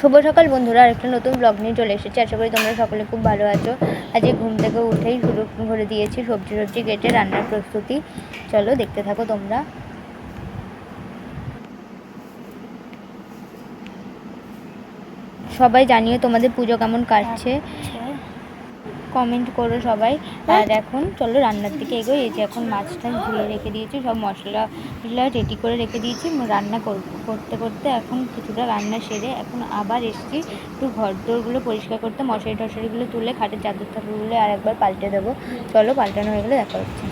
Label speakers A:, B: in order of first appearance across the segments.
A: শুভ সকাল বন্ধুরা, আরেকটা নতুন ব্লগ নিয়ে চলে এসেছি। আশা করি তোমরা সকলে খুব ভালো আছো। আজকে ঘুম থেকে উঠেই শুরু করে দিয়েছি সবজি সবজি কেটে রান্নার প্রস্তুতি। চলো দেখতে থাকো তোমরা। সবাই জানিও তোমাদের পুজো কেমন কাটছে। কমেন্ট করো সবাই। আর এখন চলো রান্নার দিকে এগোই। এই যে এখন মাছটা ধুয়ে রেখে দিয়েছি সব মশলা মশলা রেডি করে রেখে দিয়েছি। রান্না কর- করতে করতে এখন কিছুটা রান্না সেরে এখন আবার এসেছি। একটু ঘর দোরগুলো পরিষ্কার করতে মশারি টশারিগুলো তুলে খাটের চাদর টাদরগুলো আর একবার পাল্টে দেবো। চলো পাল্টানো হয়ে গেলে দেখা হচ্ছে।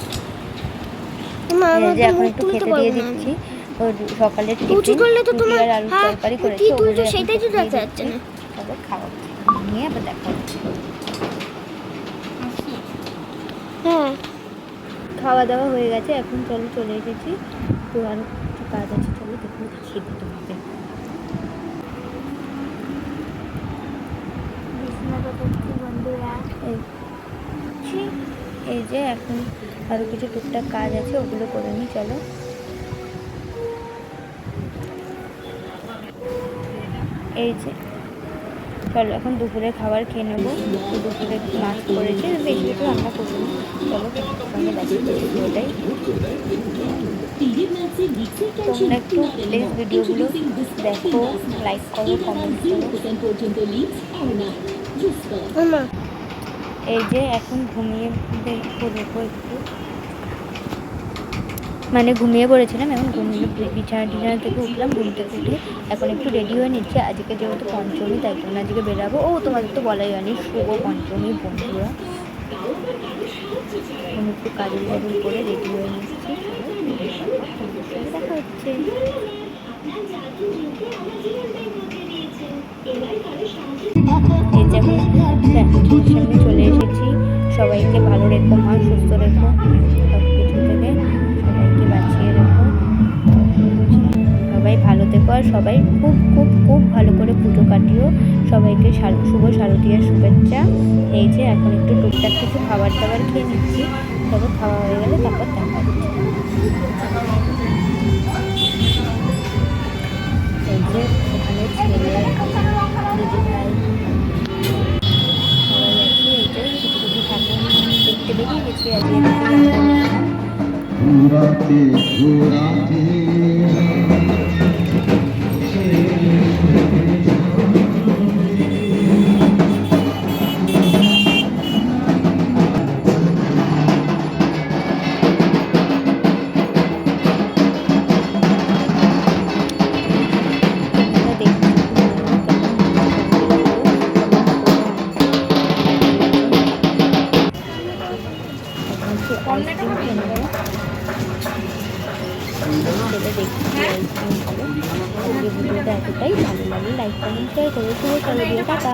A: যে এখন একটু খেতে দিয়ে দিচ্ছি। ওর সকালের
B: করলে তো তোমার?
A: আর আলুর তরকারি করেছি ওগুলো
B: সেটাই তো দেখা যাচ্ছে না।
A: চলো খাওয়া নিয়ে আবার দেখা হচ্ছে।
B: হ্যাঁ
A: খাওয়া দাওয়া হয়ে গেছে এখন চলো চলে এসেছি। তো আরও কিছু কাজ আছে চলো দেখুন তোমাকে। এই ছি, এই যে এখন আরও কিছু টুকটাক কাজ আছে ওগুলো করে নিই চলো। এই যে চলো এখন দুপুরে খাবার খেয়ে নেব। দুপুরে মাছ করেছি বেশি কিছু রান্না করব চলো তোমরা একটু প্লিজ ভিডিওগুলো দেখো লাইক করো কমেন্ট করো। এই যে এখন ঘুমিয়ে পড়ব একটু। মানে ঘুমিয়ে পড়েছিলাম এখন ঘুমিয়ে বিছানা টিছানা থেকে উঠলাম, ঘুম থেকে উঠে এখন একটু রেডি হয়ে নিচ্ছি। আজকে যেহেতু পঞ্চমী, তাই জন্য আজকে বেরাবো। ও, তোমাদের তো বলাই হয়নি, শুভ পঞ্চমী বন্ধুরা। এখন একটু কাজল বাজল করে রেডি হয়ে নিচ্ছি। দেখা হচ্ছে। চলে এসেছি। সবাইকে ভালো রেখো, মা, সুস্থ রেখো। আর সবাই খুব খুব খুব ভালো করে পুজো কাটিও। সবাইকে শুভ শারদীয়ার শুভেচ্ছা। এই যে এখন একটু টুকটাক কিছু খাবার দাবার খেয়ে নিচ্ছি। তবে খাওয়া হয়ে গেলে তারপর দেখা এই যে দেখতে আইসক্রিম কিনবো সেটা দেখছি আইসক্রিম খাব আজকে ভিডিওটা এতটাই ভালো লাগে লাইক কমেন্ট শেয়ার করে শুভ চলো দিয়ে টাটা